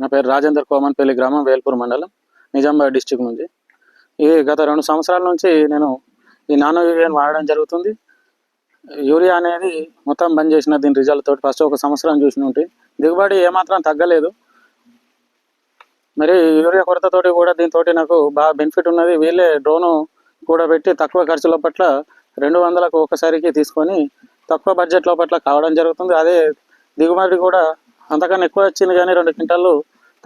నా పేరు రాజేందర్ కోమన్పల్లి గ్రామం వేల్పూర్ మండలం నిజామాబాద్ డిస్టిక్ నుంచి. ఈ గత రెండు సంవత్సరాల నుంచి నేను ఈ నానో యూరియాని వాడడం జరుగుతుంది. యూరియా అనేది మొత్తం బంద్ చేసిన దీని రిజల్ట్ తోటి ఫస్ట్ ఒక సంవత్సరం చూసిన ఉంటే దిగుబడి ఏమాత్రం తగ్గలేదు. మరి యూరియా కొరతతోటి కూడా దీంతో నాకు బాగా బెనిఫిట్ ఉన్నది. వీళ్ళే డ్రోను కూడా పెట్టి తక్కువ ఖర్చుల పట్ల రెండు వందలకు ఒకసారికి తీసుకొని తక్కువ బడ్జెట్ లోపట్ల కావడం జరుగుతుంది. అదే దిగుబడి కూడా అంతకన్నా ఎక్కువ వచ్చింది కానీ రెండు క్వింటాలు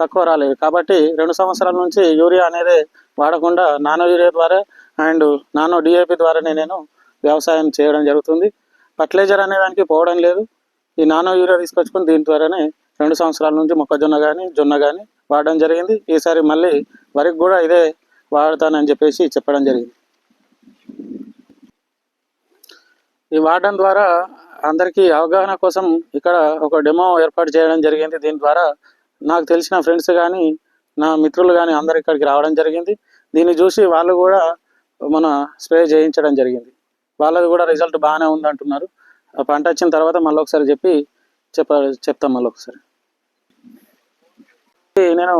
తక్కువ రాలేదు. కాబట్టి రెండు సంవత్సరాల నుంచి యూరియా అనేది వాడకుండా నానో యూరియా ద్వారా అండ్ నానో డిఏపి ద్వారానే నేను వ్యవసాయం చేయడం జరుగుతుంది. ఫర్టిలైజర్ అనే దానికి పోవడం లేదు. ఈ నానో యూరియా తీసుకొచ్చుకొని దీని ద్వారానే రెండు సంవత్సరాల నుంచి మొక్కజొన్న కానీ జొన్న కానీ వాడడం జరిగింది. ఈసారి మళ్ళీ వరికి కూడా ఇదే వాడతానని చెప్పేసి చెప్పడం జరిగింది. ఈ వాడడం ద్వారా అందరికీ అవగాహన కోసం ఇక్కడ ఒక డెమో ఏర్పాటు చేయడం జరిగింది. దీని ద్వారా నాకు తెలిసిన ఫ్రెండ్స్ కానీ నా మిత్రులు కానీ అందరు ఇక్కడికి రావడం జరిగింది. దీన్ని చూసి వాళ్ళు కూడా మన స్ప్రే చేయించడం జరిగింది. వాళ్ళది కూడా రిజల్ట్ బాగానే ఉంది అంటున్నారు పంట వచ్చిన తర్వాత మళ్ళీ ఒకసారి చెప్పి చెప్ప చెప్తాం మళ్ళీ ఒకసారి. నేను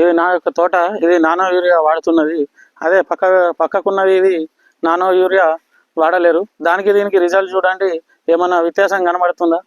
ఇది నా యొక్క తోట ఇది నానో యూరియా వాడుతున్నది. అదే పక్క పక్కకున్నది ఇది నానో యూరియా వాడలేరు. దానికి దీనికి రిజల్ట్ చూడండి. ఏమన్నా వ్యత్యాసం కనబడుతుందా?